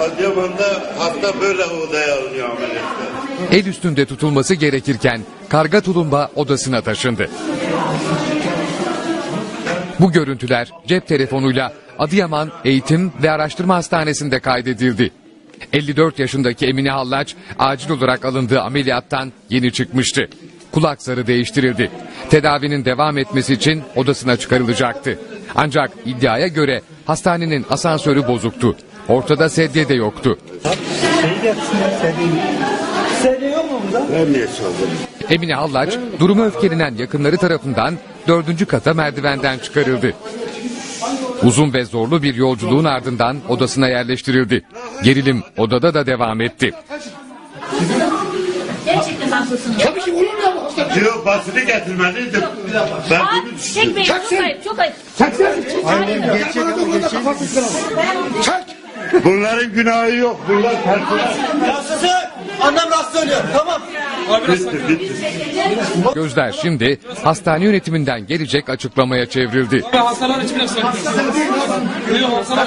Adıyaman'da hasta böyle odaya alınıyor ameliyatlar. El üstünde tutulması gerekirken karga tulumba odasına taşındı. Bu görüntüler cep telefonuyla Adıyaman Eğitim ve Araştırma Hastanesi'nde kaydedildi. 54 yaşındaki Emine Hallaç acil olarak alındığı ameliyattan yeni çıkmıştı. Kulak zarı değiştirildi. Tedavinin devam etmesi için odasına çıkarılacaktı. Ancak iddiaya göre hastanenin asansörü bozuktu. Ortada sedye de yoktu. Niye çaldım? Emine Hallaç durumu öfkelenen yakınları tarafından dördüncü kata merdivenden çıkarıldı. Uzun ve zorlu bir yolculuğun ardından odasına yerleştirildi. Gerilim odada da devam etti. Gerçekten haklısınız. Diyor basını getirmeliydim. Ben bunu düşündüm. çekmeyin. Çok ayıp, çok ayıp. Bunların günahı yok. Bunlar personel. Yaşasın. Annem rahatsız ölüyor. Tamam. Bitti bitti. Gözler şimdi hastane yönetiminden gelecek açıklamaya çevrildi. Hastalar için de söylüyorum. Hastalar